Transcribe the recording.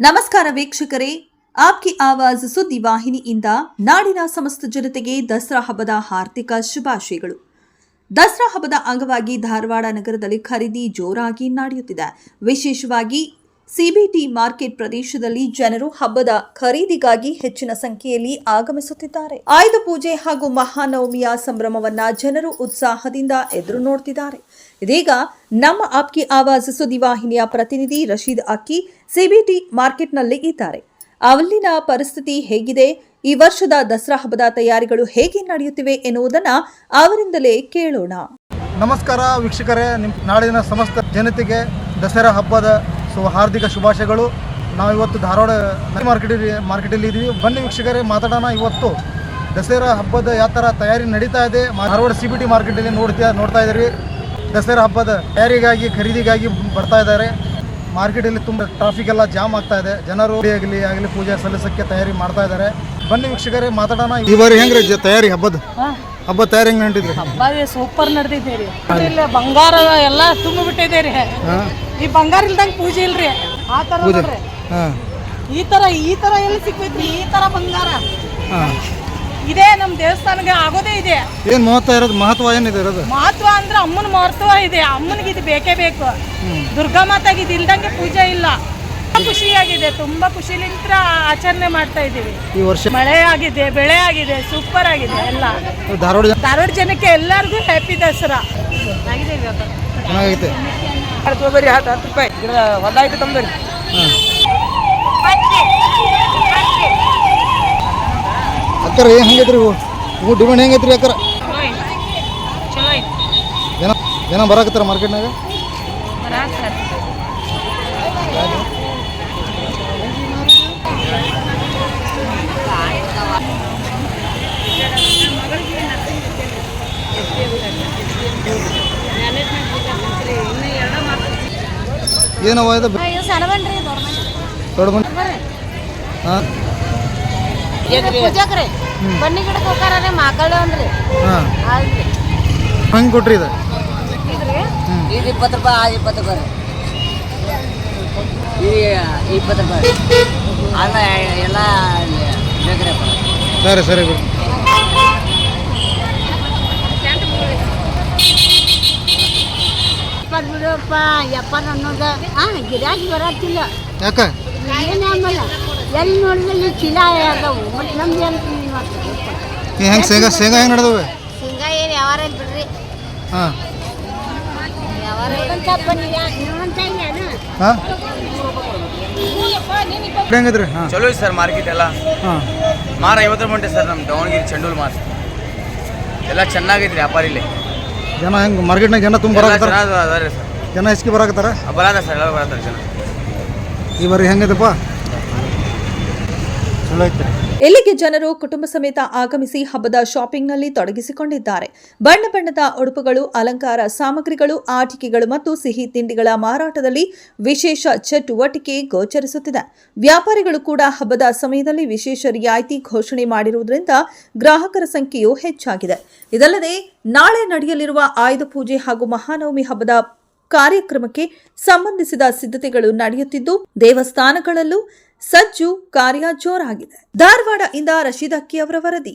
ನಮಸ್ಕಾರ ವೀಕ್ಷಕರೇ, ಆಪ್ಕಿ ಆವಾಜ್ ಸುದ್ದಿ ವಾಹಿನಿಯಿಂದ ನಾಡಿನ ಸಮಸ್ತ ಜನತೆಗೆ ದಸರಾ ಹಬ್ಬದ ಹಾರ್ದಿಕ ಶುಭಾಶಯಗಳು. ದಸರಾ ಹಬ್ಬದ ಅಂಗವಾಗಿ ಧಾರವಾಡ ನಗರದಲ್ಲಿ ಖರೀದಿ ಜೋರಾಗಿ ನಡೆಯುತ್ತಿದೆ. ವಿಶೇಷವಾಗಿ ಸಿಬಿಟಿ ಮಾರ್ಕೆಟ್ ಪ್ರದೇಶದಲ್ಲಿ ಜನರು ಹಬ್ಬದ ಖರೀದಿಗಾಗಿ ಹೆಚ್ಚಿನ ಸಂಖ್ಯೆಯಲ್ಲಿ ಆಗಮಿಸುತ್ತಿದ್ದಾರೆ. ಆಯುಧ ಪೂಜೆ ಹಾಗೂ ಮಹಾನವಮಿಯ ಸಂಭ್ರಮವನ್ನ ಜನರು ಉತ್ಸಾಹದಿಂದ ಎದುರು ನೋಡ್ತಿದ್ದಾರೆ. ಇದೀಗ ನಮ್ಮ ಆಪ್ಕಿ ಆವಾಜ್ ಸುದ್ದಿವಾಹಿನಿಯ ಪ್ರತಿನಿಧಿ ರಶೀದ್ ಅಕ್ಕಿ ಸಿಬಿಟಿ ಮಾರ್ಕೆಟ್ನಲ್ಲಿ ಇದ್ದಾರೆ. ಅಲ್ಲಿನ ಪರಿಸ್ಥಿತಿ ಹೇಗಿದೆ? ಈ ವರ್ಷದ ದಸರಾ ಹಬ್ಬದ ತಯಾರಿಗಳು ಹೇಗೆ ನಡೆಯುತ್ತಿವೆ ಎನ್ನುವುದನ್ನ ಅವರಿಂದಲೇ ಕೇಳೋಣ. ನಮಸ್ಕಾರ ವೀಕ್ಷಕರೇ ನಿಮ್ಮ ನಾಡಿನ ಸಮಸ್ತ ಜನತೆಗೆ ದಸರಾ ಹಬ್ಬದ ಸೊ ಹಾರ್ದಿಕ ಶುಭಾಶಯಗಳು. ನಾವು ಇವತ್ತು ಧಾರವಾಡ ಮಾರ್ಕೆಟ್ ಮಾರ್ಕೆಟಲ್ಲಿ ಇದ್ದೀವಿ ಬನ್ನಿ ವೀಕ್ಷಕರೇ ಮಾತಾಡೋಣ ಇವತ್ತು. ದಸರಾ ಹಬ್ಬದ ಯಾವ ಥರ ತಯಾರಿ ನಡೀತಾ ಇದೆ? ಧಾರವಾಡ ಸಿ ಬಿ ಟಿ ಮಾರ್ಕೆಟಲ್ಲಿ ನೋಡ್ತಾ ನೋಡ್ತಾ ಇದ್ದೀರಿ. ದಸರಾ ಹಬ್ಬದ ತಯಾರಿಗಾಗಿ ಖರೀದಿಗಾಗಿ ಬರ್ತಾ ಇದ್ದಾರೆ. ಮಾರ್ಕೆಟಲ್ಲಿ ತುಂಬ ಟ್ರಾಫಿಕ್ ಎಲ್ಲ ಜಾಮ್ ಆಗ್ತಾ ಇದೆ. ಜನರು ಆಗಲಿ ಆಗಲಿ ಪೂಜೆ ಸಲ್ಲಿಸಕ್ಕೆ ತಯಾರಿ ಮಾಡ್ತಾ ಇದ್ದಾರೆ. ಬನ್ನಿ ವೀಕ್ಷಕರೇ ಮಾತಾಡೋಣ ಈ ಬಾರಿ ಹೆಂಗ್ರಿ ತಯಾರಿ ಹಬ್ಬದ? ಹಬ್ಬ ತಯಾರಿ ಹೆಂಗ್ ನಡೀತಿದ್ರಿ? ಹಬ್ಬ ಸೂಪರ್ ನಡೆದಿದ್ದೀರಿ ಬಂಗಾರ ಎಲ್ಲ ತುಂಬ ಬಿಟ್ಟಿದೆ ರೀ ಈ ಬಂಗಾರ ಇಲ್ದಂಗ ಪೂಜೆ ಇಲ್ರಿ. ಆ ತರ ನೋಡ್ರಿ. ಹಾಂ. ಈ ತರ ಈ ತರ ಎಲ್ಲಿ ಸಿಕ್ಬೇಕ್ರಿ ಈ ತರ ಬಂಗಾರ. ಹಾಂ. ಇದೇ ನಮ್ಮ ದೇವಸ್ಥಾನಕ್ಕೆ ಆಗೋದೇ ಇದೆ. ಏನು ಮಹತ್ವ ಇರೋದು? ಮಹತ್ವ ಏನಿದೆ ಇರೋದು? ಮಹತ್ವ ಅಂದ್ರೆ ಅಮ್ಮನ ಮಹತ್ವ ಇದೆ. ಅಮ್ಮನಿಗೆ ಇದು ಬೇಕೇ ಬೇಕು. ದುರ್ಗಾ ಮಾತಾಗಿ ಇದು ಇಲ್ದಂಗೆ ಪೂಜೆ ಇಲ್ಲ. ತುಂಬಾ ಖುಷಿಯಾಗಿದೆ. ತುಂಬಾ ಖುಷಿಲಿಂತ್ರ ಆಚರಣೆ ಮಾಡ್ತಾ ಇದೀವಿ ಈ ವರ್ಷ ಮಳೆ ಆಗಿದೆ ಬೆಳೆ ಆಗಿದೆ ಸೂಪರ್ ಆಗಿದೆ ಎಲ್ಲ. ಧಾರವಾಡ ಜನಕ್ಕೆ ಎಲ್ಲರಿಗೂ ಹ್ಯಾಪಿ ದಸರಾ. ಚೆನ್ನಾಗೈತೆ. ತಗೋಬರಿ ಹತ್ತು ಹತ್ತು ರೂಪಾಯಿ. ಹೊಲ್ದಾಯ್ತು ತಂಬರಿ ಅಕ್ಕರ ಏನು ಹೆಂಗೈತ್ರಿ ಇವು ಇವು ಡಿಮಾಂಡ್ ಹೆಂಗೈತ್ರಿ ಅಕ್ಕರ? ಜನ ಜನ ಬರಾಕತ್ತಾರ ಮಾರ್ಕೆಟ್ನಾಗ? ಸಣ್ಣ ಬನ್ರಿ ದೊಡ್ಡ ಹಾಂ. ಪೂಜಾಕ್ರಿ. ಬನ್ನಿ ಗಿಡಕ್ಕೆ ಹೋಗಾರೇ ಮಕ್ಕಳು ಅಂದ್ರಿ ಹಾಂ. ಹೆಂಗೆ ಕೊಟ್ರಿ ಇದು? ಇಪ್ಪತ್ತು ರೂಪಾಯಿ ಆ ಇಪ್ಪತ್ತು ರೂಪಾಯಿ ಈ ಇಪ್ಪತ್ತು ರೂಪಾಯಿ ಅಲ್ಲ ಎಲ್ಲ ಬೇಕ್ರಿ ಸರಿ ಸರಿ ಬಿಡಿ. ಇಪ್ಪತ್ತು ಬಿಡಪ್ಪ ಎಪ್ಪತ್ತು ಅನ್ನೋದು ಹಾಂ ಗಿರಾಕಿ ಬರತ್ತಿಲ್ಲ ಯಾಕೆ? ಏನು ಆಮೇಲೆ ಎಲ್ಲಿ ನೋಡಿದ್ರೆ ಚೀಲ ಅದಾವು ಮತ್ತು ನಮ್ದು ಏನು ಹೆಂಗೆ ಶೇಂಗಾ ಶೇಂಗಾ ಹೆಂಗೆ ನಡೆದವೆ? ಹಿಂಗ ಏನು ಯಾವಾರ ಬಿಡ್ರಿ. ಹಾಂ. ಯಾವಾರ ಹಾಂ? ಚಲೋ ಸರ್ ಮಾರ್ಕೆಟ್ ಎಲ್ಲ. ಹಾಂ. ಮಾರ ಐವತ್ತು ಮಂಟೆ ಸರ್ ನಮ್ಮ ದಾವಣಗೆರೆ ಚಂಡೂಲ್ ಮಾರ್ ಎಲ್ಲ ಚೆನ್ನಾಗೈತ್ರಿ ವ್ಯಾಪಾರಿಲಿ. ಇಲ್ಲಿ ಜನ ಹೆಂಗೆ ಮಾರ್ಕೆಟ್ನಾಗ ಜನ ತುಂಬ ಬರಾಕತ್ತಾರ? ಸರ್. ಜನ ಹೆಚ್ಚಿಗೆ ಬರಾಕತ್ತಾರ? ಸರ್ ಎಲ್ಲ ಬರತ್ತಾರೆ ಜನ. ಈ ಬಾರಿ ಐತೆ ಇಲ್ಲಿಗೆ ಜನರು ಕುಟುಂಬ ಸಮೇತ ಆಗಮಿಸಿ ಹಬ್ಬದ ಶಾಪಿಂಗ್ನಲ್ಲಿ ತೊಡಗಿಸಿಕೊಂಡಿದ್ದಾರೆ. ಬಣ್ಣ ಬಣ್ಣದ ಉಡುಪುಗಳು, ಅಲಂಕಾರ ಸಾಮಗ್ರಿಗಳು, ಆಟಿಕೆಗಳು ಮತ್ತು ಸಿಹಿ ತಿಂಡಿಗಳ ಮಾರಾಟದಲ್ಲಿ ವಿಶೇಷ ಚಟುವಟಿಕೆ ಗೋಚರಿಸುತ್ತಿದೆ. ವ್ಯಾಪಾರಿಗಳು ಕೂಡ ಹಬ್ಬದ ಸಮಯದಲ್ಲಿ ವಿಶೇಷ ರಿಯಾಯಿತಿ ಘೋಷಣೆ ಮಾಡಿರುವುದರಿಂದ ಗ್ರಾಹಕರ ಸಂಖ್ಯೆಯೂ ಹೆಚ್ಚಾಗಿದೆ. ಇದಲ್ಲದೆ, ನಾಳೆ ನಡೆಯಲಿರುವ ಆಯುಧ ಪೂಜೆ ಹಾಗೂ ಮಹಾನವಮಿ ಹಬ್ಬದ ಕಾರ್ಯಕ್ರಮಕ್ಕೆ ಸಂಬಂಧಿಸಿದ ಸಿದ್ಧತೆಗಳು ನಡೆಯುತ್ತಿದ್ದು, ದೇವಸ್ಥಾನಗಳಲ್ಲೂ ಸಜ್ಜು ಕಾರ್ಯ ಜೋರಾಗಿದೆ ಧಾರವಾಡ ಇಂದ ರಶೀದ್ ಅಕ್ಕಿ ಅವರ ವರದಿ.